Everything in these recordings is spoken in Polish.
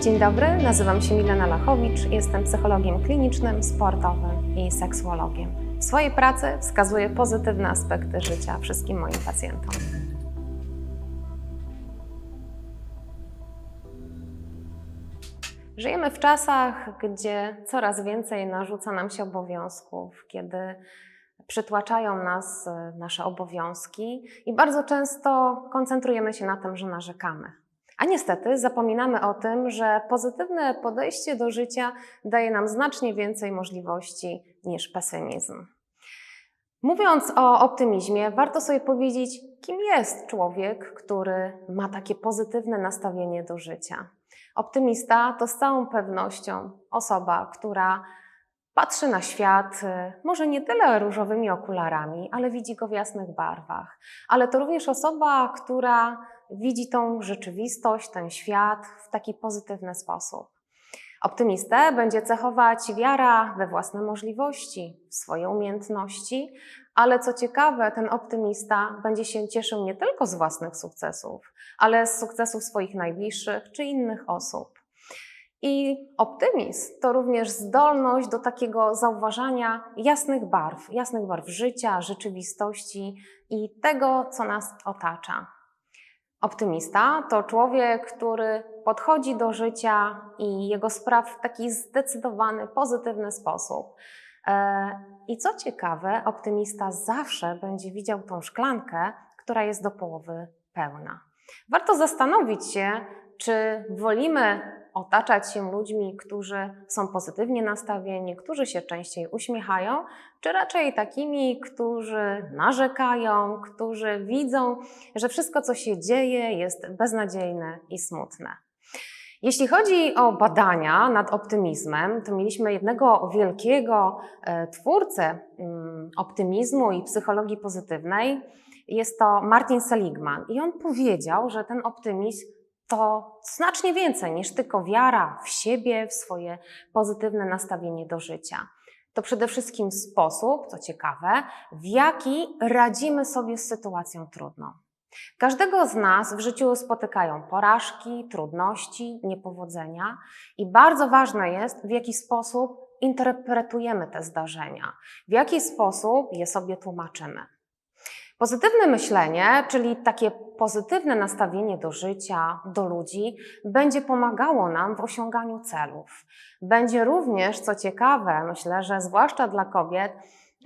Dzień dobry, nazywam się Milena Lachowicz, jestem psychologiem klinicznym, sportowym i seksuologiem. W swojej pracy wskazuję pozytywne aspekty życia wszystkim moim pacjentom. Żyjemy w czasach, gdzie coraz więcej narzuca nam się obowiązków, kiedy przytłaczają nas e, nasze obowiązki i bardzo często koncentrujemy się na tym, że narzekamy. A niestety zapominamy o tym, że pozytywne podejście do życia daje nam znacznie więcej możliwości niż pesymizm. Mówiąc o optymizmie, warto sobie powiedzieć, kim jest człowiek, który ma takie pozytywne nastawienie do życia. Optymista to z całą pewnością osoba, która patrzy na świat y, może nie tyle różowymi okularami, ale widzi go w jasnych barwach. Ale to również osoba, która widzi tą rzeczywistość, ten świat w taki pozytywny sposób. Optymistę będzie cechować wiara we własne możliwości, w swoje umiejętności, ale co ciekawe, ten optymista będzie się cieszył nie tylko z własnych sukcesów, ale z sukcesów swoich najbliższych czy innych osób. I optymizm to również zdolność do takiego zauważania jasnych barw, jasnych barw życia, rzeczywistości i tego, co nas otacza. Optymista to człowiek, który podchodzi do życia i jego spraw w taki zdecydowany, pozytywny sposób. E, I co ciekawe, optymista zawsze będzie widział tą szklankę, która jest do połowy pełna. Warto zastanowić się, czy wolimy otaczać się ludźmi, którzy są pozytywnie nastawieni, którzy się częściej uśmiechają, czy raczej takimi, którzy narzekają, którzy widzą, że wszystko, co się dzieje, jest beznadziejne i smutne. Jeśli chodzi o badania nad optymizmem, to mieliśmy jednego wielkiego e, twórcę mm, optymizmu i psychologii pozytywnej. Jest to Martin Seligman. I on powiedział, że ten optymizm to znacznie więcej niż tylko wiara w siebie, w swoje pozytywne nastawienie do życia. To przede wszystkim sposób, co ciekawe, w jaki radzimy sobie z sytuacją trudną. Każdego z nas w życiu spotykają porażki, trudności, niepowodzenia i bardzo ważne jest, w jaki sposób interpretujemy te zdarzenia, w jaki sposób je sobie tłumaczymy. Pozytywne myślenie, czyli takie pozytywne nastawienie do życia, do ludzi, będzie pomagało nam w osiąganiu celów. Będzie również, co ciekawe, myślę, że zwłaszcza dla kobiet,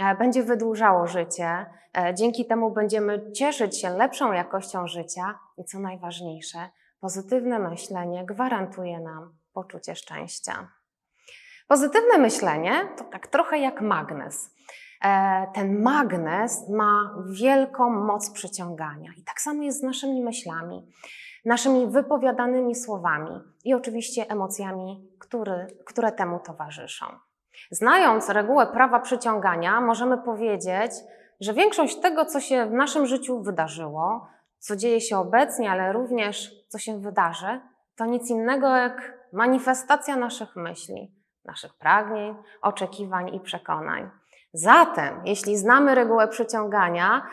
e, będzie wydłużało życie. E, dzięki temu będziemy cieszyć się lepszą jakością życia i co najważniejsze, pozytywne myślenie gwarantuje nam poczucie szczęścia. Pozytywne myślenie to tak trochę jak magnes. E, ten magnes ma wielką moc przyciągania. I tak samo jest z naszymi myślami, naszymi wypowiadanymi słowami i oczywiście emocjami, który, które temu towarzyszą. Znając regułę prawa przyciągania, możemy powiedzieć, że większość tego, co się w naszym życiu wydarzyło, co dzieje się obecnie, ale również co się wydarzy, to nic innego jak manifestacja naszych myśli, naszych pragnień, oczekiwań i przekonań. Zatem, jeśli znamy regułę przyciągania,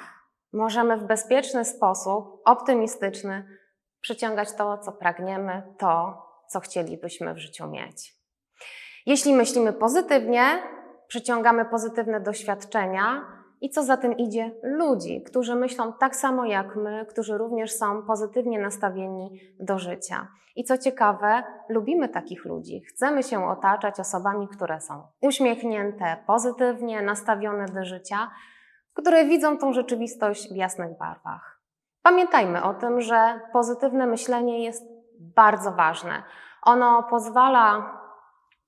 możemy w bezpieczny sposób, optymistyczny, przyciągać to, co pragniemy, to, co chcielibyśmy w życiu mieć. Jeśli myślimy pozytywnie, przyciągamy pozytywne doświadczenia i co za tym idzie, ludzi, którzy myślą tak samo jak my, którzy również są pozytywnie nastawieni do życia. I co ciekawe, lubimy takich ludzi. Chcemy się otaczać osobami, które są uśmiechnięte, pozytywnie nastawione do życia, które widzą tą rzeczywistość w jasnych barwach. Pamiętajmy o tym, że pozytywne myślenie jest bardzo ważne. Ono pozwala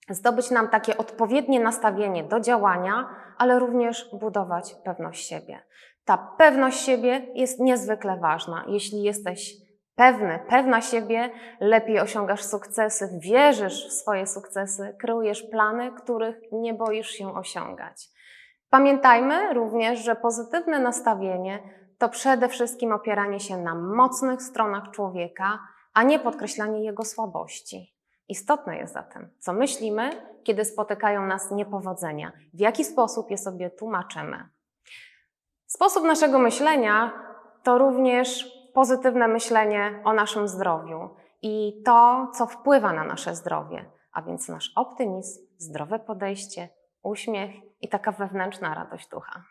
zdobyć nam takie odpowiednie nastawienie do działania, ale również budować pewność siebie. Ta pewność siebie jest niezwykle ważna. Jeśli jesteś pewny, pewna siebie, lepiej osiągasz sukcesy, wierzysz w swoje sukcesy, kreujesz plany, których nie boisz się osiągać. Pamiętajmy również, że pozytywne nastawienie to przede wszystkim opieranie się na mocnych stronach człowieka, a nie podkreślanie jego słabości. Istotne jest zatem, co myślimy, kiedy spotykają nas niepowodzenia, w jaki sposób je sobie tłumaczymy. Sposób naszego myślenia to również pozytywne myślenie o naszym zdrowiu. i to, co wpływa na nasze zdrowie, a więc nasz optymizm, zdrowe podejście, uśmiech i taka wewnętrzna radość ducha.